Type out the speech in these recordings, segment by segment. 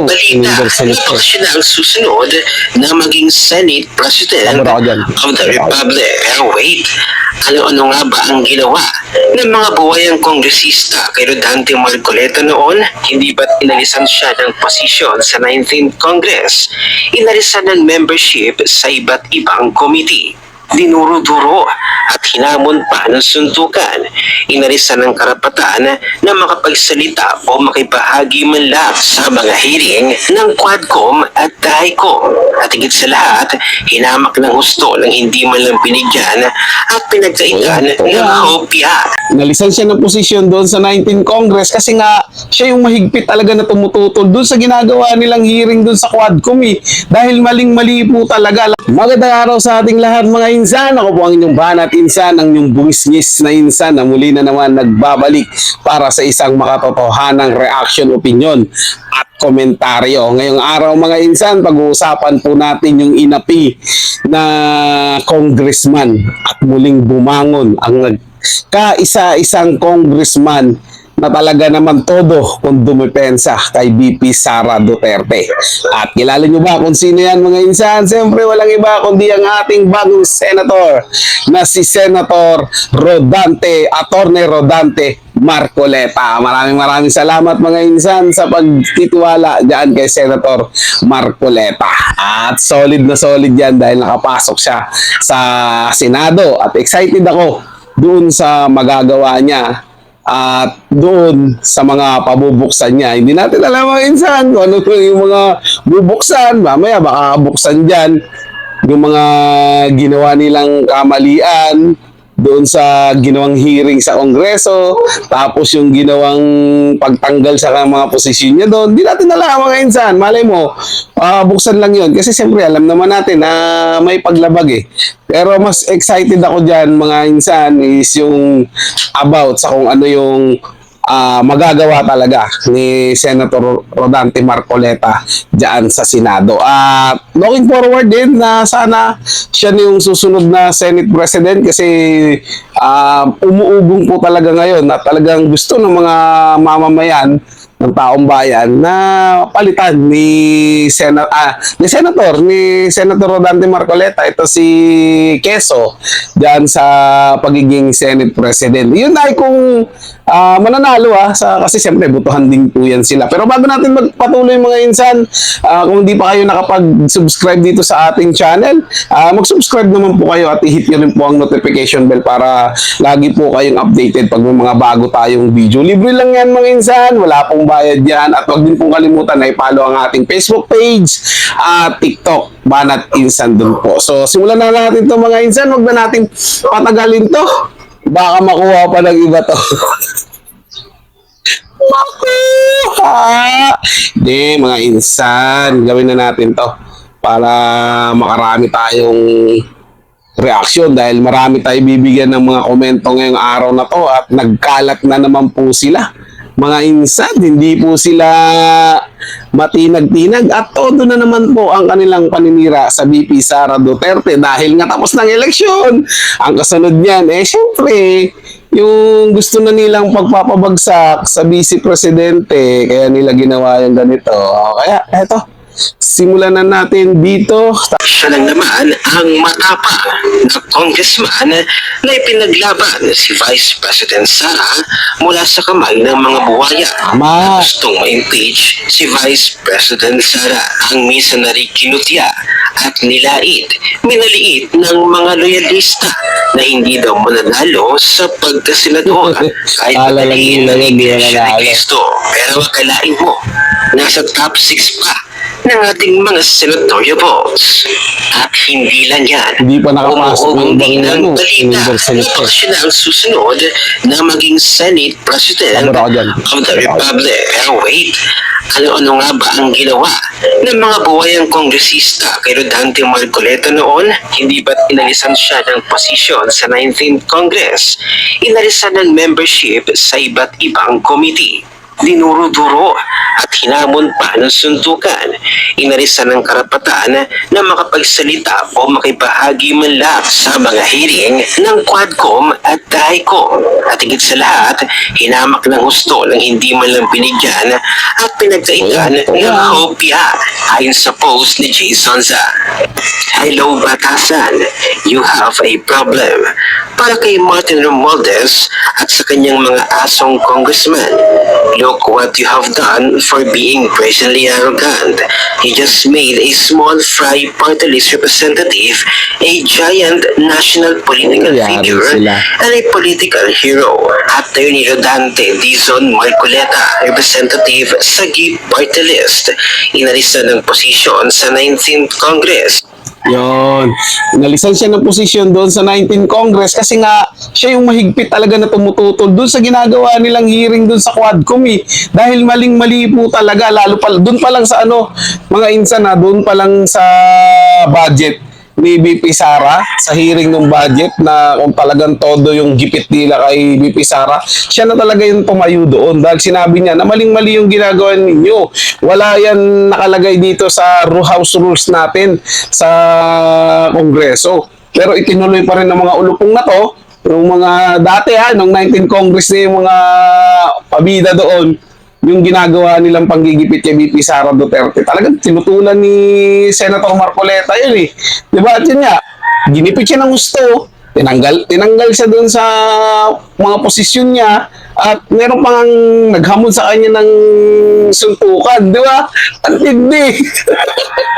ng balita na Senate. baka siya na ang susunod na maging Senate President of the Republic. Pero wait, ano-ano nga ba ang ginawa ng mga buwayang kongresista kay Rodante Marcoleta noon? Hindi ba't inalisan siya ng posisyon sa 19th Congress? Inalisan ng membership sa iba't ibang committee dinuro-duro at hinamon pa ng suntukan. Inalisan ng karapatan na makapagsalita o makibahagi man lang sa mga hearing ng Quadcom at DICOM. At higit sa lahat, hinamak ng husto ng hindi man lang binigyan at pinagkaitan ng ayan. Nalisan siya ng posisyon doon sa 19 Congress kasi nga siya yung mahigpit talaga na tumututol doon sa ginagawa nilang hearing doon sa Quadcom eh. Dahil maling-mali po talaga. Magandang araw sa ating lahat mga insan. Ako po ang inyong banat insan, ang inyong bungis-ngis na insan na muli na naman nagbabalik para sa isang makatotohanang reaction opinion at komentaryo. Ngayong araw mga insan, pag-uusapan po natin yung inapi na congressman at muling bumangon ang kaisa-isang congressman na talaga naman todo kung dumipensa kay BP Sara Duterte. At kilala nyo ba kung sino yan mga insan? Siyempre walang iba kundi ang ating bagong senator na si Senator Rodante, Attorney Rodante Marcoleta. Maraming maraming salamat mga insan sa pagtitiwala dyan kay Senator Marcoleta. At solid na solid yan dahil nakapasok siya sa Senado. At excited ako doon sa magagawa niya at doon sa mga pabubuksan niya. Hindi natin alam mga insan kung ano yung mga bubuksan. Mamaya baka buksan dyan yung mga ginawa nilang kamalian doon sa ginawang hearing sa Kongreso, tapos yung ginawang pagtanggal sa mga posisyon niya doon, di natin alam mga insan. Malay mo, ah, buksan lang yun. Kasi siyempre alam naman natin na may paglabag eh. Pero mas excited ako dyan mga insan is yung about sa kung ano yung ah, magagawa talaga ni Senator Rodante Marcoleta diyan sa Senado. At looking forward din na sana siya na yung susunod na Senate President kasi ah, umuugong po talaga ngayon na talagang gusto ng mga mamamayan ng taong bayan na palitan ni Sena ah, ni Senator ni Senator Rodante Marcoleta ito si Keso diyan sa pagiging Senate President. Yun ay kung ah, mananalo ah sa kasi siyempre butuhan din po yan sila. Pero bago natin magpatuloy mga insan, ah, kung di pa kayo nakapag-subscribe dito sa ating channel, ah, mag-subscribe naman po kayo at i-hit nyo rin po ang notification bell para lagi po kayong updated pag may mga bago tayong video. Libre lang yan mga insan, wala pong bayad yan at wag din pong kalimutan na i-follow ang ating Facebook page at TikTok, Banat Insan dun po. So simulan na natin to mga insan, wag na natin patagalin to. Baka makuha pa ng iba to. Makuha! Hindi, mga insan, gawin na natin to para makarami tayong reaksyon dahil marami tayo bibigyan ng mga komento ngayong araw na to at nagkalat na naman po sila. Mga insan, hindi po sila matinag-tinag at todo na naman po ang kanilang paninira sa BP Sara Duterte dahil nga tapos ng eleksyon. Ang kasunod niyan, eh syempre, yung gusto na nilang pagpapabagsak sa vice presidente, kaya nila ginawa yung ganito. Kaya, eto, simulan na natin dito. Siya lang naman ang matapang na congressman na ipinaglaban si Vice President Sara mula sa kamay ng mga buwaya. Tama. Gustong ma-impeach si Vice President Sara ang na rin kinutya at nilait, minaliit ng mga loyalista na hindi daw mananalo sa pagkasenador kahit nila ng Iglesia ni. Cristo. Pero akalain mo, nasa top 6 pa ng ating mga senatorial votes. At hindi lang yan. Hindi pa nakapasok ng Umuuwi ibang ano, ng balita member na Senate. baka siya na ang susunod na maging Senate President dyan. of the Republic. Pero wait, ano-ano nga ba ang ginawa ng mga buwayang kongresista kay Rodante Marcoleta noon? Hindi ba't inalisan siya ng posisyon sa 19th Congress? Inalisan ng membership sa iba't ibang committee dinuro-duro hinamon pa ng suntukan. Inarisan ng karapatan na makapagsalita o makibahagi man lang sa mga hearing ng Quadcom at DICOM. At higit sa lahat, hinamak ng husto ng hindi man lang binigyan at pinagkaitan ng hopya ayon sa post ni Jason Za. Hello Batasan, you have a problem. Para kay Martin Romualdez at sa kanyang mga asong congressman, look what you have done for being brazenly arrogant. You just made a small fry party list representative a giant national political figure sila. and a political hero. Attorney Rodante Dizon Marcoleta, representative sa GIP party list, inalisa ng posisyon sa 19th Congress. Yon. Inalisan siya ng posisyon doon sa 19 Congress kasi nga siya yung mahigpit talaga na tumututol doon sa ginagawa nilang hearing doon sa Quadcom eh. Dahil maling-mali po talaga lalo pa doon pa lang sa ano mga insan na doon pa lang sa budget ni BP Sara sa hearing ng budget na kung talagang todo yung gipit nila kay BP Sara, siya na talaga yung tumayo doon dahil sinabi niya na maling-mali yung ginagawa ninyo. Wala yan nakalagay dito sa house rules natin sa Kongreso. Pero itinuloy pa rin ng mga ulupong na to, yung mga dati ha, nung 19 Congress na yung mga pabida doon, yung ginagawa nilang panggigipit kay BP Sara Duterte. Talagang tinutulan ni Senator Marcoleta yun eh. Di ba? At yun nga, ginipit siya ng gusto. Tinanggal, tinanggal siya doon sa mga posisyon niya at meron pang naghamon sa kanya ng suntukan, di ba? Ang tindi.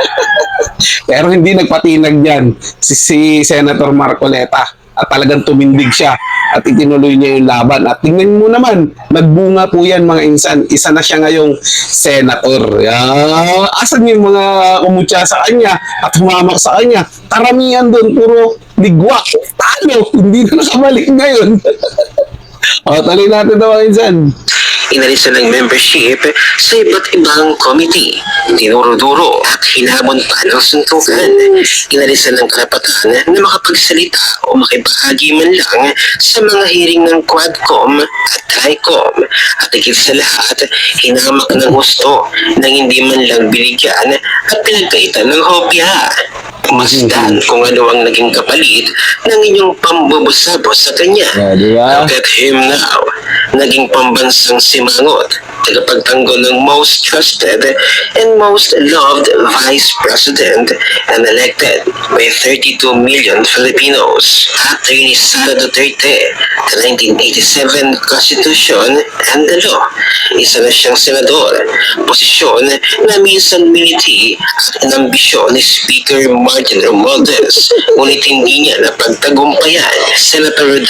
Pero hindi nagpatinag niyan si, si Senator Marcoleta at talagang tumindig siya at itinuloy niya yung laban. At tingnan mo naman, nagbunga po yan mga insan. Isa na siya ngayong senator. Yan. Asan yung mga kumutya sa kanya at humamak sa kanya? Karamihan doon, puro ligwak. Talo, hindi na nakabalik ngayon. o, tuloy natin ito mga insan. Inalisa ng membership sa iba't ibang committee. Dinuro-duro at hinamon pa ng suntukan. Inalisa ng karapatan na makapagsalita o makibahagi man lang sa mga hearing ng Quadcom at TRICOM. At higit sa lahat, hinamak ng gusto nang hindi man lang binigyan at pinagkaitan ng hopya. Masdan kung ano ang naging kapalit ng inyong pambubusabos sa kanya. Yeah, di ba? Look at him now. Naging pambansang simangot, tagapagtanggol ng most trusted and most loved Vice President and elected by 32 million Filipinos. Attorney Sara Duterte, the 1987 Constitution and the law. Isa na siyang senador, posisyon na minsan militi at inambisyon ni Speaker Martin Romualdez. Ngunit hindi niya napagtagumpayan. Senator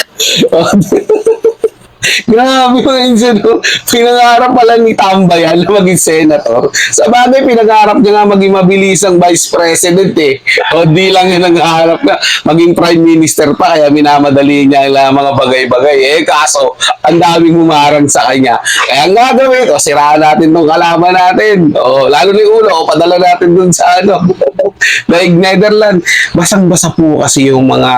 Grabe mga insan, no? Pinangarap pala ni Tambayan na maging senator. Sa bagay, pinangarap niya nga maging mabilisang vice president eh. O di lang yung nangarap na maging prime minister pa, kaya minamadali niya ang mga bagay-bagay. Eh, kaso, ang daming humarang sa kanya. Kaya ang gagawin, o siraan natin tong kalaban natin. O, lalo ni ulo, o padala natin dun sa ano. Like Netherlands. Basang-basa po kasi yung mga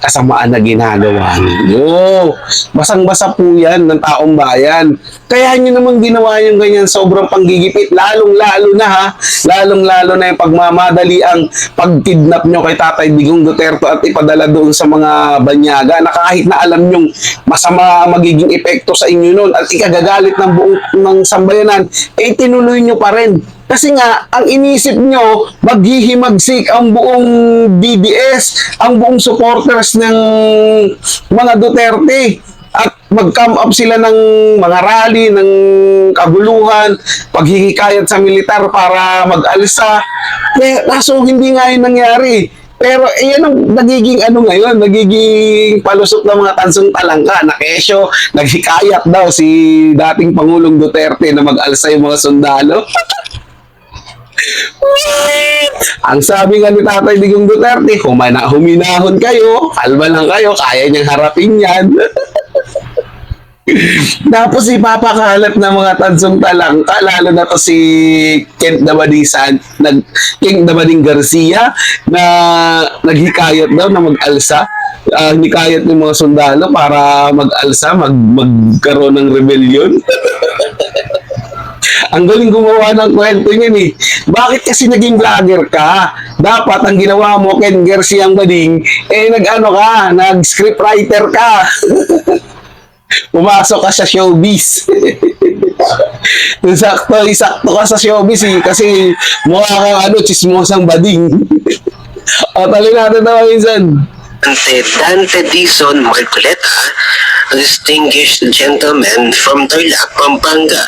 kasamaan na ginagawa ninyo. Basang-basa po yan ng taong bayan. Kaya nyo naman ginawa yung ganyan sobrang panggigipit. Lalong-lalo na ha. Lalong-lalo na yung pagmamadali ang pagkidnap nyo kay Tatay Digong Duterte at ipadala doon sa mga banyaga na kahit na alam nyong masama magiging epekto sa inyo noon at ikagagalit ng buong ng sambayanan, eh tinuloy nyo pa rin. Kasi nga, ang inisip nyo, maghihimagsik ang buong DDS, ang buong supporters ng mga Duterte. At mag-come up sila ng mga rally, ng kaguluhan, paghihikayat sa militar para mag-alsa. Eh, kaso hindi nga yun nangyari. Pero eh, yan ang nagiging ano ngayon, nagiging palusot ng mga tansong talangka na kesyo, naghikayat daw si dating Pangulong Duterte na mag-alsa yung mga sundalo. Ang sabi nga ni Tatay Digong Duterte, humana, huminahon kayo, kalma lang kayo, kaya niyang harapin yan. Tapos ipapakalat ng mga tansong talangka, lalo na to si Kent Dabadisan, nag, King Dabading Garcia, na naghikayat daw na mag-alsa. Ah, hinikayat ng mga sundalo para mag-alsa, mag, magkaroon ng rebellion. Ang galing gumawa ng kwento niyan eh. Bakit kasi naging vlogger ka? Dapat ang ginawa mo, Ken Garcia ang bading, eh nag-ano ka, nag-scriptwriter ka. Pumasok ka sa showbiz. sakto, sakto ka sa showbiz eh. Kasi mukha kang ano, chismosang bading. o, tali natin na minsan. Dante Dante Dizon Marcoleta, a distinguished gentleman from Tarlac, Pampanga,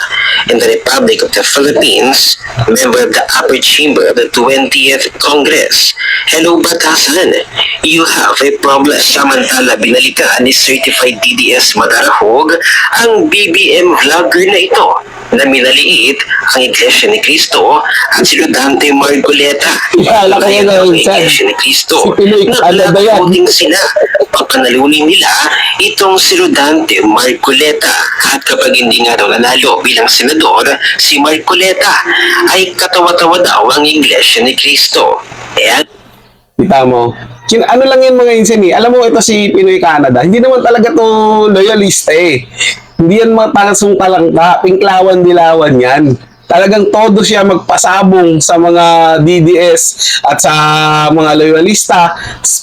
in the Republic of the Philippines, member of the Upper Chamber of the 20th Congress. Hello, Batasan. You have a problem. Samantala, binalikan ni Certified DDS Madarahog ang BBM vlogger na ito na minaliit ang Iglesia ni Cristo at si Dante Margoleta. Kilala ko yan, Ang. Iglesia ni Cristo Si Pinoy na Canada yan. sila. Papanalunin nila itong si Rodante Marcoleta. At kapag hindi nga daw nanalo bilang senador, si Marcoleta ay katawa-tawa daw ang Iglesia ni Cristo. Kaya Kita mo? Kin ano lang yan mga insan eh. Alam mo ito si Pinoy Canada. Hindi naman talaga to loyalista eh. Hindi yan mga talasong talangka. Pinklawan dilawan yan. Talagang todo siya magpasabong sa mga DDS at sa mga loyalista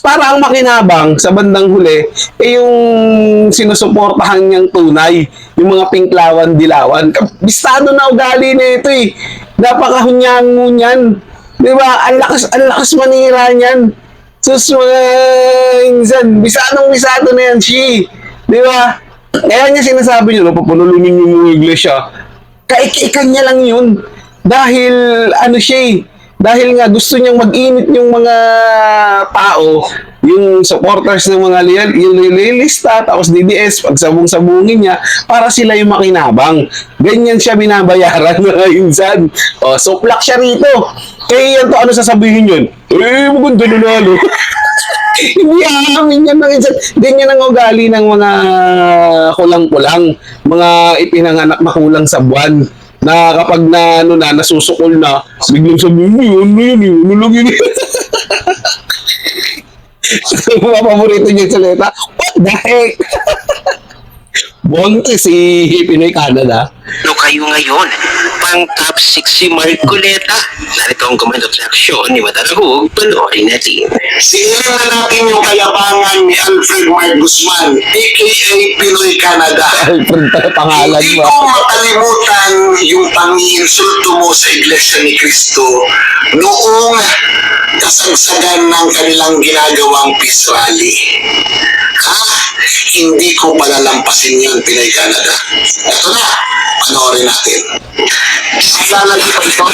para ang makinabang sa bandang huli eh yung sinusuportahan niyang tunay yung mga pinklawan dilawan. Bistado na ugali na ito eh. Napakahunyango niyan. Di ba? Ang lakas, ang lakas manira niyan. Sus mga insan, bisadong bisado na yan, Shi. Di ba? Kaya niya sinasabi niyo, no, papunulunin niyo yung iglesia. Kaik-ikan niya lang yun. Dahil, ano siya eh, dahil nga gusto niyang mag-init yung mga tao, yung supporters ng mga loyal, yung loyalista, tapos DDS, pagsabong-sabungin niya, para sila yung makinabang. Ganyan siya binabayaran mga insan. O, suplak siya rito. Kaya yan to, ano sasabihin yun? Eh, maganda na lalo. Hindi aamin yan ng insan. Ganyan ang ugali ng mga kulang-kulang, mga ipinanganak na kulang sa buwan na kapag na ano na nasusukol na biglang sabihin mo yun ano yun yun ano lang yun mga paborito niya sa salita what the heck Bonte si Pinoy Canada. Ano kayo ngayon? Pang top 6 si Marcoleta. Narito ang comment of reaction ni Madarahog. Panoorin natin. Sigilan na natin yung kayabangan ni Alfred Mark Guzman, aka Pinoy Canada. Alfred pala pangalan Hindi mo. ko makalimutan yung panginsulto mo sa Iglesia ni Cristo noong kasagsagan ng kanilang ginagawang peace rally. Ha? Hindi ko palalampasin yun, Pinoy Canada. Ito na, panoorin natin. Lalagi pa ito?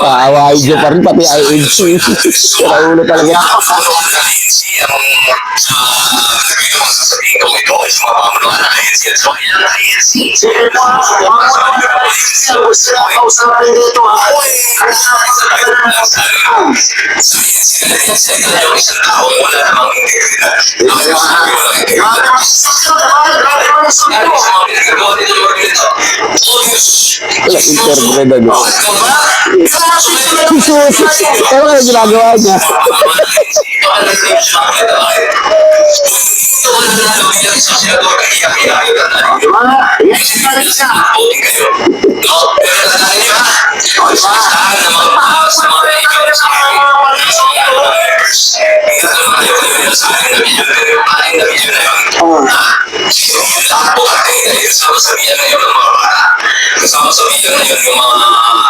Kaaway niyo pa rin, pati INC. Kaya ulo talaga. Kausapin dito ha. Wala, interpreted. Ano kaya ginagawa niya? May tama siya. Para makapasa ng mga tumayo, malakas, ipapanalo nyo Iba yung eh. Oh. Sabi ko, GC, sa inyo na yan. Pero kayo, GC, wala yan. Kami ang pinakayakas ng mga sa inyo.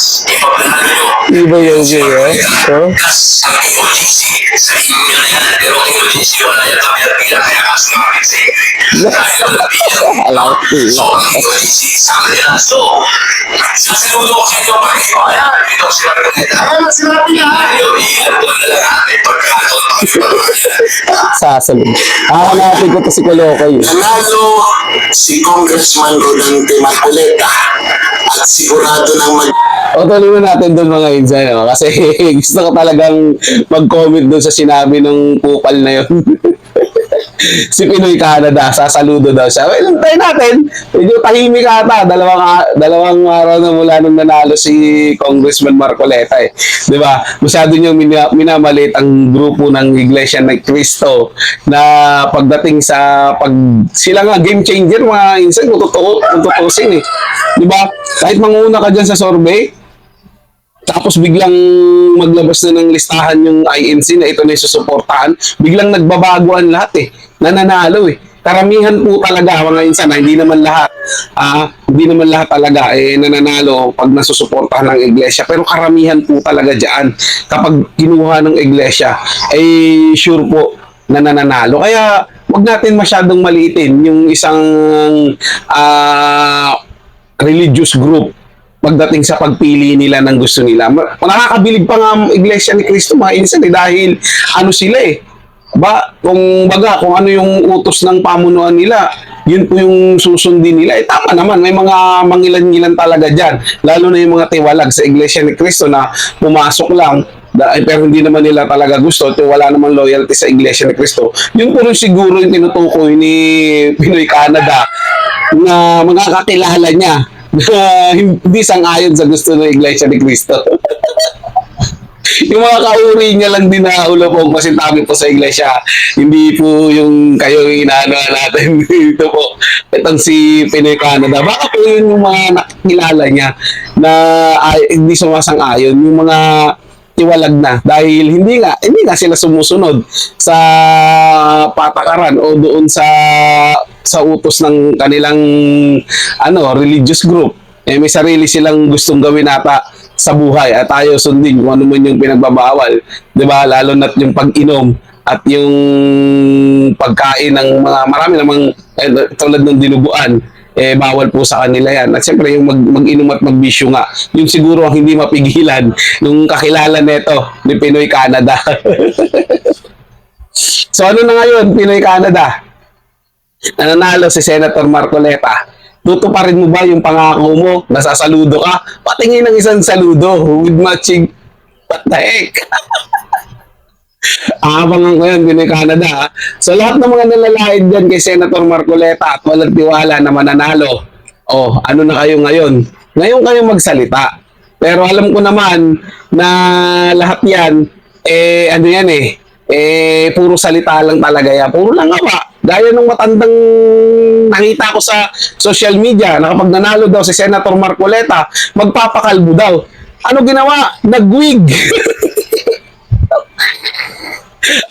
Dahil ang labihan. Alam ko. So, ang ko, GC, sa kanila. So, sa segundo ko kayo, bakit ko, ayan, ito sila na kanila. Ayan, sinabi niya. Ayaw, ilan doon na lang natin pagkakaton. Sasalun. Hahanapin ko to si Kolokoy. Nanalo si Congressman Rodante Marcoleta sigurado ng mag O tuloy na natin doon mga insan. No? Kasi gusto ko talagang mag-comment doon sa sinabi ng kupal na yun. si Pinoy Canada, sasaludo daw siya. Well, tayo natin. Medyo tahimik ata. Dalawang, a- dalawang araw na mula nung nanalo si Congressman Marcoleta eh. Di ba? Masyado niyang mina, minamalit ang grupo ng Iglesia ng Cristo na pagdating sa pag sila nga game changer mga insan kung totoo kung tutusin eh. Di ba? Kahit manguna ka dyan sa survey, tapos biglang maglabas na ng listahan yung INC na ito na susuportahan, biglang nagbabago ang lahat eh. Nananalo eh. Karamihan po talaga mga insan, ah, hindi naman lahat, ah, hindi naman lahat talaga eh nananalo pag nasusuportahan ng iglesia. Pero karamihan po talaga diyan kapag kinuha ng iglesia, eh sure po na nananalo. Kaya wag natin masyadong maliitin yung isang ah, religious group pagdating sa pagpili nila ng gusto nila. Nakakabilib pa nga ang Iglesia ni Cristo mga insan eh, dahil ano sila eh. Ba, kung baga, kung ano yung utos ng pamunuan nila, yun po yung susundin nila. Eh tama naman, may mga mangilan-ngilan talaga dyan. Lalo na yung mga tiwalag sa Iglesia ni Cristo na pumasok lang, eh, pero hindi naman nila talaga gusto at wala naman loyalty sa Iglesia ni Cristo. Yun po rin siguro yung tinutukoy ni Pinoy Canada na mga kakilala niya na hindi sang-ayon sa gusto ng Iglesia ni Cristo. yung mga kauri niya lang din na ulo po masintabi po sa iglesia. Hindi po yung kayo yung inaano natin dito po. Itong si Pinoy Canada. Baka po yun yung mga nakilala niya na ay, hindi sumasang-ayon. Yung mga tiwalag na dahil hindi nga hindi nga sila sumusunod sa patakaran o doon sa sa utos ng kanilang ano religious group eh may sarili silang gustong gawin ata sa buhay at tayo sundin kung ano man yung pinagbabawal 'di ba lalo na't yung pag-inom at yung pagkain ng mga marami namang eh, tulad ng dinuguan eh bawal po sa kanila yan. At siyempre yung mag, mag-inom at magbisyo nga, yung siguro ang hindi mapigilan nung kakilala nito ni Pinoy Canada. so ano na ngayon, Pinoy Canada? Nananalo si Senator Marcoleta. Tutuparin mo ba yung pangako mo? Nasasaludo ka? Patingin ng isang saludo with matching what the heck? Abangan ko yan, Pinoy Canada. ha? So lahat ng mga nalalahid dyan kay Senator Marcoleta at walang tiwala na mananalo, oh, ano na kayo ngayon? Ngayon kayo magsalita. Pero alam ko naman na lahat yan, eh, ano yan eh, eh, puro salita lang talaga yan. Puro lang awa. Gaya ng matandang nakita ko sa social media na kapag nanalo daw si Senator Marcoleta, magpapakalbo daw. Ano ginawa? Nagwig.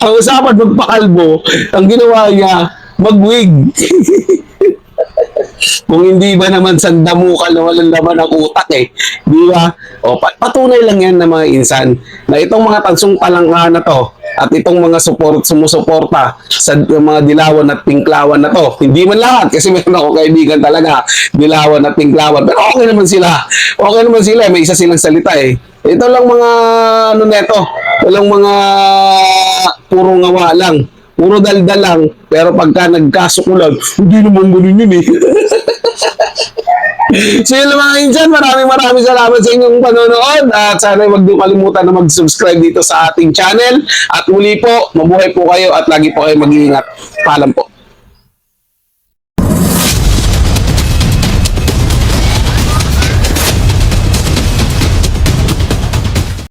ang usapan magpakalbo, ang ginawa niya, magwig. Kung hindi ba naman sandamukal na walang laman ng utak eh. Di ba? O, pa- patunay lang yan ng mga insan na itong mga tansong palangka na to at itong mga support, sumusuporta sa mga dilawan at pinklawan na to. Hindi man lahat kasi meron ako kaibigan talaga dilawan at pinklawan. Pero okay naman sila. Okay naman sila. May isa silang salita eh. Ito lang mga ano neto. Walang mga puro ngawa lang. Puro daldal lang. Pero pagka nagkasukulan, hindi naman ganun yun eh. so yun mga insan, maraming maraming salamat sa inyong panonood at sana huwag niyo kalimutan na mag-subscribe dito sa ating channel at muli po, mabuhay po kayo at lagi po kayo mag-iingat. Paalam po.